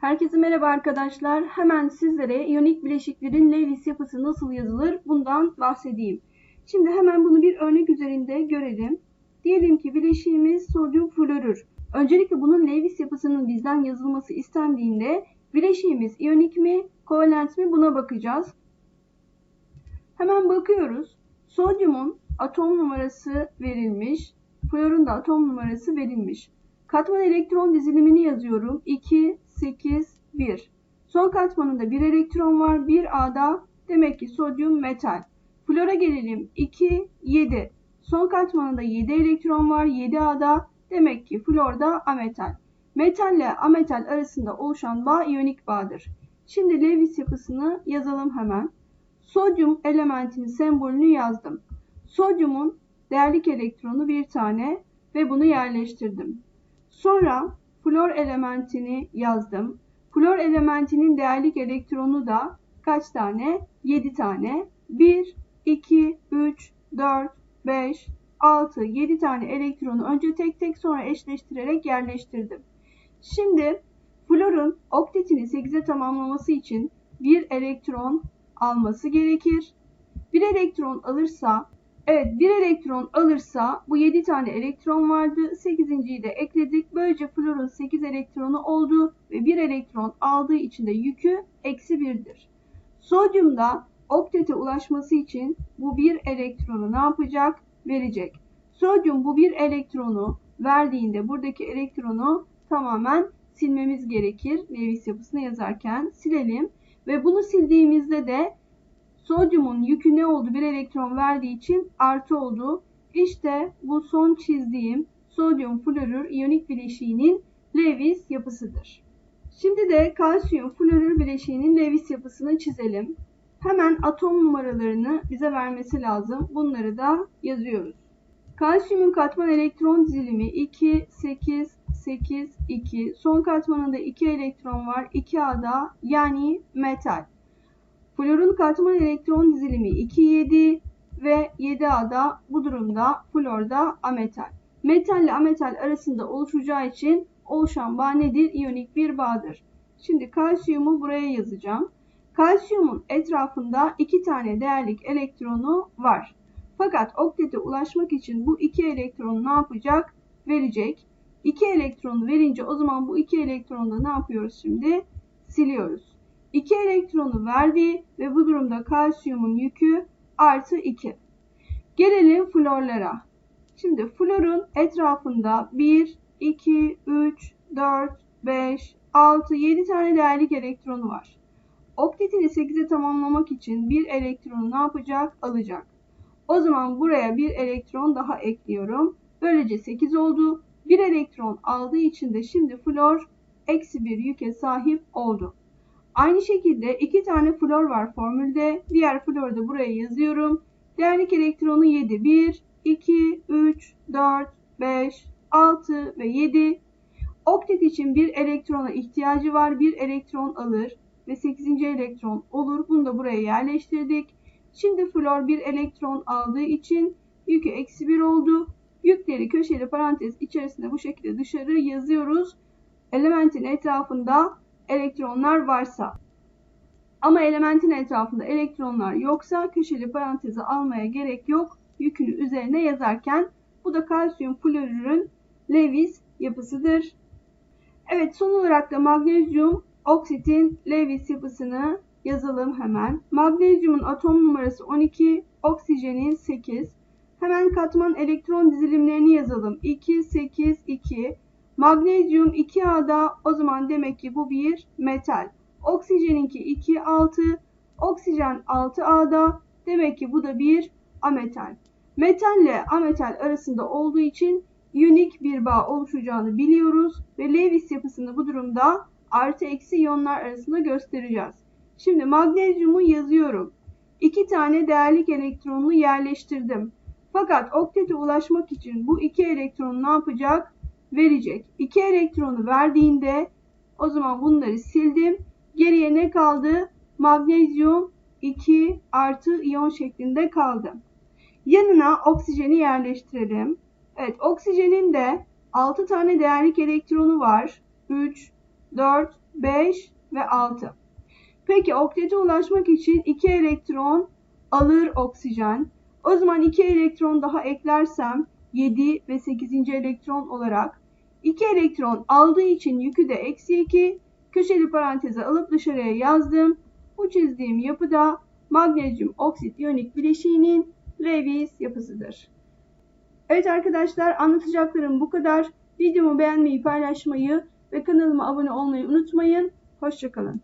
Herkese merhaba arkadaşlar. Hemen sizlere iyonik bileşiklerin Lewis yapısı nasıl yazılır bundan bahsedeyim. Şimdi hemen bunu bir örnek üzerinde görelim. Diyelim ki bileşiğimiz sodyum florür. Öncelikle bunun Lewis yapısının bizden yazılması istendiğinde bileşiğimiz iyonik mi, kovalent mi buna bakacağız. Hemen bakıyoruz. Sodyumun atom numarası verilmiş, florun da atom numarası verilmiş. Katman elektron dizilimini yazıyorum. 2, 8, 1. Son katmanında bir elektron var. Bir A'da demek ki sodyum metal. Flora gelelim. 2, 7. Son katmanında 7 elektron var. 7 A'da demek ki florda ametal. Metal ile ametal arasında oluşan bağ iyonik bağdır. Şimdi Lewis yapısını yazalım hemen. Sodyum elementinin sembolünü yazdım. Sodyumun değerlik elektronu bir tane ve bunu yerleştirdim. Sonra flor elementini yazdım. Flor elementinin değerlik elektronu da kaç tane? 7 tane. 1, 2, 3, 4, 5, 6, 7 tane elektronu önce tek tek sonra eşleştirerek yerleştirdim. Şimdi florun oktetini 8'e tamamlaması için bir elektron alması gerekir. Bir elektron alırsa Evet bir elektron alırsa bu 7 tane elektron vardı. 8.yi de ekledik. Böylece florun 8 elektronu oldu ve bir elektron aldığı için de yükü eksi 1'dir. Sodyumda oktete ulaşması için bu bir elektronu ne yapacak? Verecek. Sodyum bu bir elektronu verdiğinde buradaki elektronu tamamen silmemiz gerekir. Lewis yapısını yazarken silelim. Ve bunu sildiğimizde de Sodyumun yükü ne oldu? Bir elektron verdiği için artı oldu. İşte bu son çizdiğim sodyum florür iyonik bileşiğinin Lewis yapısıdır. Şimdi de kalsiyum florür bileşiğinin Lewis yapısını çizelim. Hemen atom numaralarını bize vermesi lazım. Bunları da yazıyoruz. Kalsiyumun katman elektron dizilimi 2, 8, 8, 2. Son katmanında 2 elektron var. 2A'da yani metal. Florun katman elektron dizilimi 2, 7 ve 7A'da bu durumda florda ametal. Metal ile ametal arasında oluşacağı için oluşan bağ nedir? İyonik bir bağdır. Şimdi kalsiyumu buraya yazacağım. Kalsiyumun etrafında iki tane değerlik elektronu var. Fakat oktete ulaşmak için bu iki elektronu ne yapacak? Verecek. İki elektronu verince o zaman bu iki elektronu da ne yapıyoruz şimdi? Siliyoruz. 2 elektronu verdi ve bu durumda kalsiyumun yükü artı 2. Gelelim florlara. Şimdi florun etrafında 1, 2, 3, 4, 5, 6, 7 tane değerlik elektronu var. Oktetini 8'e tamamlamak için bir elektronu ne yapacak? Alacak. O zaman buraya bir elektron daha ekliyorum. Böylece 8 oldu. Bir elektron aldığı için de şimdi flor eksi bir yüke sahip oldu. Aynı şekilde iki tane flor var formülde. Diğer floru da buraya yazıyorum. Değerlik elektronu 7. 1, 2, 3, 4, 5, 6 ve 7. Oktet için bir elektrona ihtiyacı var. Bir elektron alır ve 8. elektron olur. Bunu da buraya yerleştirdik. Şimdi flor bir elektron aldığı için yükü eksi 1 oldu. Yükleri köşeli parantez içerisinde bu şekilde dışarı yazıyoruz. Elementin etrafında elektronlar varsa. Ama elementin etrafında elektronlar yoksa köşeli parantezi almaya gerek yok. Yükünü üzerine yazarken bu da kalsiyum florürün Lewis yapısıdır. Evet son olarak da magnezyum oksitin Lewis yapısını yazalım hemen. Magnezyumun atom numarası 12, oksijenin 8. Hemen katman elektron dizilimlerini yazalım. 2, 8, 2. Magnezyum 2A'da o zaman demek ki bu bir metal. Oksijeninki 2, 6. Oksijen 6A'da demek ki bu da bir ametal. Metal ile ametal arasında olduğu için unik bir bağ oluşacağını biliyoruz ve Lewis yapısını bu durumda artı eksi iyonlar arasında göstereceğiz. Şimdi magnezyumu yazıyorum. İki tane değerlik elektronunu yerleştirdim. Fakat oktete ulaşmak için bu iki elektron ne yapacak? Verecek. 2 elektronu verdiğinde o zaman bunları sildim. Geriye ne kaldı? Magnezyum 2 artı iyon şeklinde kaldı. Yanına oksijeni yerleştirelim. Evet oksijenin de 6 tane değerlik elektronu var. 3, 4, 5 ve 6. Peki oktete ulaşmak için 2 elektron alır oksijen. O zaman 2 elektron daha eklersem 7 ve 8. elektron olarak 2 elektron aldığı için yükü de eksi 2 köşeli paranteze alıp dışarıya yazdım. Bu çizdiğim yapıda magnezyum oksit iyonik bileşiğinin Lewis yapısıdır. Evet arkadaşlar anlatacaklarım bu kadar. Videomu beğenmeyi, paylaşmayı ve kanalıma abone olmayı unutmayın. Hoşçakalın.